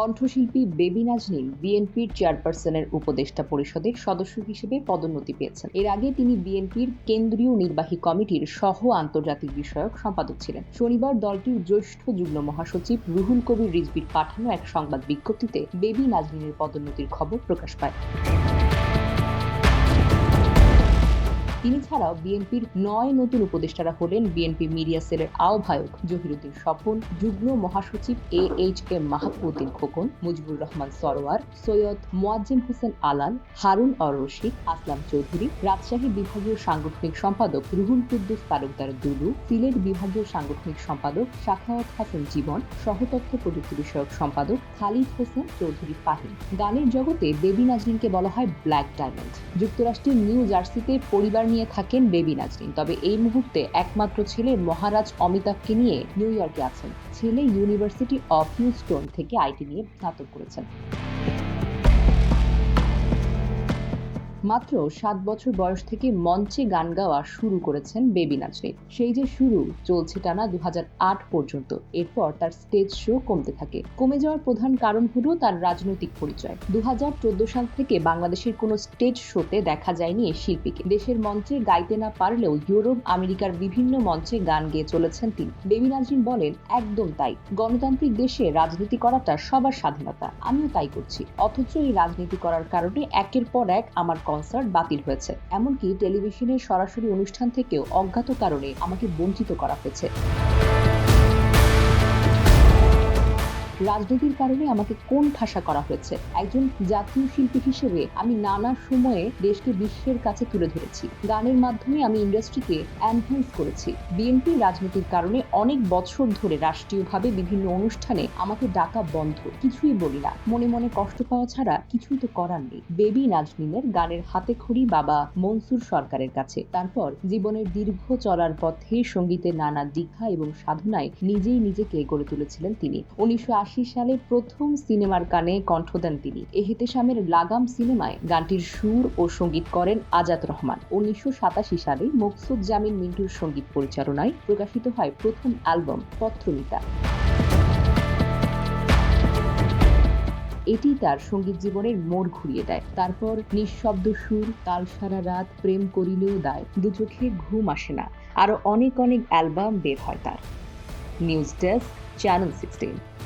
কণ্ঠশিল্পী বেবি নাজনীন বিএনপির চেয়ারপারসনের উপদেষ্টা পরিষদের সদস্য হিসেবে পদোন্নতি পেয়েছেন। এর আগে তিনি বিএনপির কেন্দ্রীয় নির্বাহী কমিটির সহ আন্তর্জাতিক বিষয়ক সম্পাদক ছিলেন। শনিবার দলটির জ্যেষ্ঠ যুগ্ম মহাসচিব রুহুল কবির রিজবির পাঠানো এক সংবাদ বিজ্ঞপ্তিতে বেবি নাজনীনের পদোন্নতির খবর প্রকাশ পায়। তিনি ছাড়াও বিএনপির নয় নতুন উপদেষ্টারা হলেন বিএনপি মিডিয়া সেলের আহ্বায়ক জহিরুদ্দিন স্বপন, যুগ্ম মহাসচিব A H M Mahbuddin Khokon, Mujibur Rahman Sarwar, Syed Moazzem Hossain Alal, Harun ur Rashid, Aslam Chowdhury, Rajshahi বিভাগীয় সাংগঠনিক সম্পাদক রুহুল কুদ্দুস তালুকদার দুলু, সিলেট বিভাগীয় সাংগঠনিক সম্পাদক শাখাওয়াত হাসান জীবন, সহতথ্য প্রযুক্তি বিষয়ক সম্পাদক খালিদ হোসেন চৌধুরী ফাহিম। গানের জগতে বেবি নাজরিনকে বলা হয় ব্ল্যাক ডায়মন্ড। যুক্তরাষ্ট্রের নিউ জার্সিতে পরিবার নিয়ে থাকেন বেবি নাজরিন। তবে এই মুহূর্তে একমাত্র ছেলে মহারাজ অমিতাভকে নিয়ে নিউ ইয়র্কে আছেন। ছেলে ইউনিভার্সিটি অফ হিউস্টন থেকে আইটি নিয়ে স্নাতক করেছেন। মাত্র সাত বছর বয়স থেকে মঞ্চে গান গাওয়া শুরু করেছেন বেবি নাজরিন সেই যে শুরু, চলছে টানা দু হাজার আট পর্যন্ত। এরপর তার স্টেজ শো কমতে থাকে। কমে যাওয়ার প্রধান কারণ হলো তার রাজনৈতিক পরিচয়। দু হাজার চোদ্দ সাল থেকে বাংলাদেশের কোনো স্টেজ শোতে দেখা যায়নি এই শিল্পীকে। দেশের মঞ্চে গাইতে না পারলেও ইউরোপ, আমেরিকার বিভিন্ন মঞ্চে গান গেয়ে চলেছেন তিনি। বেবি নাজরিন বলেন, একদম তাই। গণতান্ত্রিক দেশে রাজনীতি করাটা সবার স্বাধীনতা। আমিও তাই করছি। অথচ এই রাজনীতি করার কারণে একের পর এক আমার কনসার্ট বাতিল হয়েছে। এমনকি টেলিভিশনের সরাসরি অনুষ্ঠান থেকেও অজ্ঞাত কারণে আমাকে বঞ্চিত করা হয়েছে। রাজনীতির কারণে আমাকে কোন ঠাসা করা হয়েছে? একজন জাতীয় শিল্পী হিসেবে আমি নানা সময়ে দেশকে বিশ্বের কাছে তুলে ধরেছি। গানের মাধ্যমে আমি ইন্ডাস্ট্রিকে এনহ্যান্স করেছি। বিএনপি রাজনীতির কারণে অনেক বছর ধরে রাষ্ট্রীয়ভাবে বিভিন্ন অনুষ্ঠানে আমাকে ডাকা বন্ধ। কিছুই বলি না। মনে মনে কষ্ট পাওয়া ছাড়া কিছুই তো করার নেই। বেবি নাজনীনের গানের হাতে খড়ি বাবা মনসুর সরকারের কাছে। তারপর জীবনের দীর্ঘ চলার পথে সঙ্গীতের নানা দীক্ষা এবং সাধনায় নিজেই নিজেকে গড়ে তুলেছিলেন তিনি। উনিশশো আশি সালে প্রথম সিনেমার গানে কণ্ঠ দেন তিনি। এহেতেশামের লাগাম সিনেমায় গানটির সুর ও সংগীত করেন আজাদ রহমান। উনিশশো সালে মকসুদ জামিন মিন্টুর সংগীত পরিচালনায় প্রকাশিত হয় প্রথম অ্যালবাম পত্রমিতা এটি তার সংগীত জীবনের মোড় ঘুরিয়ে দেয়। তারপর নিঃশব্দ সুর কাল সারা রাত, প্রেম করিলেও দায়, দু চোখে ঘুম আসে না। আরও অনেক অনেক অ্যালবাম বের হয় তার। News desk, channel sixteen.